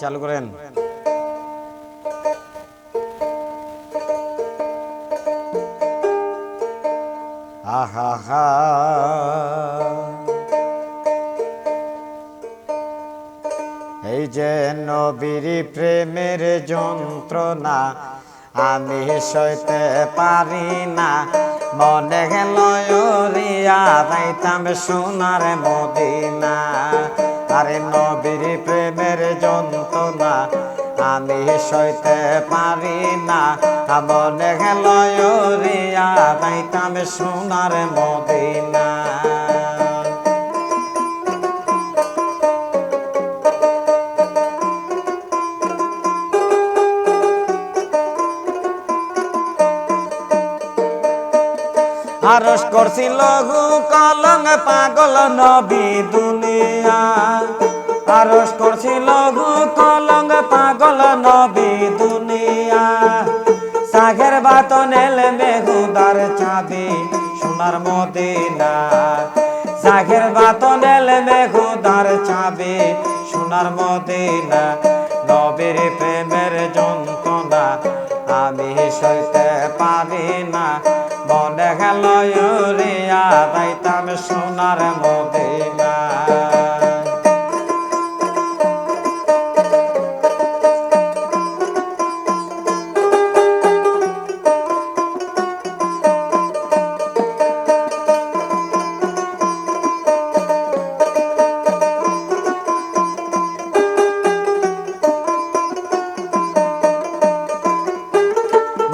চালু করেন। আহা এই যে নবীর প্রেমের যন্ত্রণা, আমি সইতে পারি না। মনে গেল সোনার মদিনা। আরে নবীর প্রেমের যন্ত্রণা আমি সইতে পারি না। মনে গেল রিয়া যাইতাম সোনার মদিনা। আরস করছিল গু কলং পাগল নবী দুনিয়া। আরস করছিল গু মেহুদার চাঁদে সোনার মদিনা। সাগের বাতনেল মেহুদার চাঁদে সোনার মদিনা। নবীর প্রেমের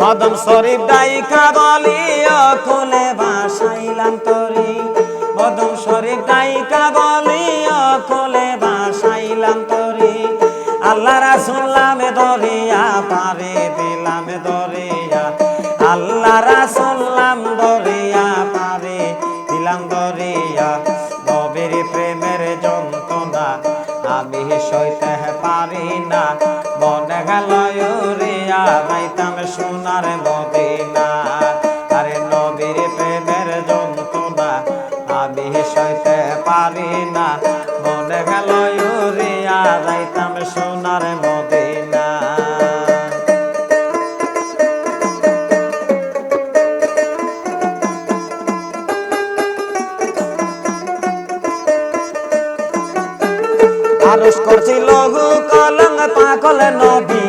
মদন শরীফ ডাইকা বলি অকুলে বাসাইলাম তরি। মদন শরীফ ডাইকা বলি অকুলে বাসাইলাম তরি। আল্লাহ রাসুল্লাম দরিয়া, পারে দিলাম দরিয়া। আল্লাহ রাসুল্লাম দরিয়া, পারে দিলাম দরিয়া। নবীর প্রেমের যন্ত্রণা আমি সইতে পারি না। মনে গেল সোনার মদিনা। আরে নবীর প্রেমের যন্ত্রণা, আমি সইতে পারি না। মনে গেল রিয়া যাইতাম সোনার মদিনা। আরস করছিল গু কলং পাগল নবী।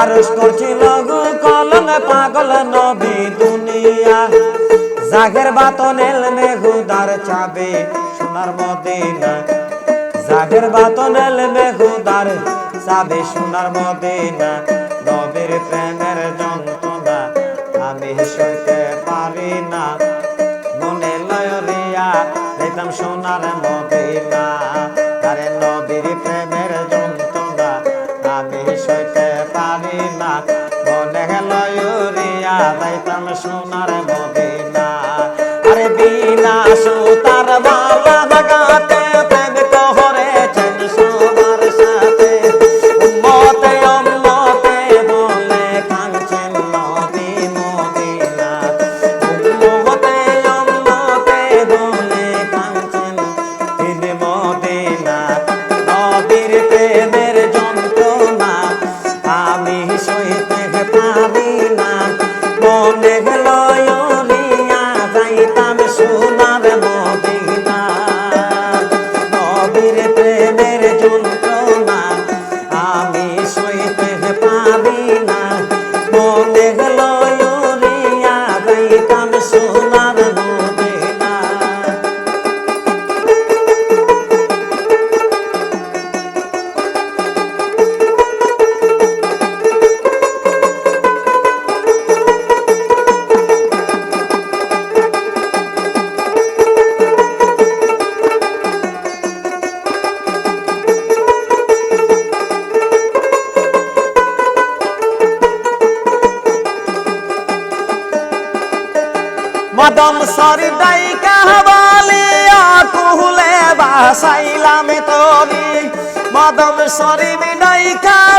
আরস করছিল গু কলং পাগল নবী দুনিয়া। জাগের বাতনেল মেহুদার চাবে সোনার মদিনা। জাগের বাতনেল মেহুদার চাবে সোনার মদিনা। নবীর প্রেমের যন্ত্রণা আমি সইতে পারি না। মনে লয় রিয়া দিতাম সোনার মদিনা। আরে নবীর প্রেমের যন্ত্রণা আমি সইতে পারি মদম সরি দাই বলিয়া কুহুলে বাসাইলাম তোরি। মদম সরি দাই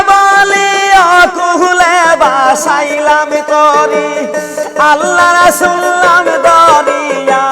বলিয়া কুহুলে বাসাইলাম তোরি। আল্লাহ রাসুল্লাম দরিয়া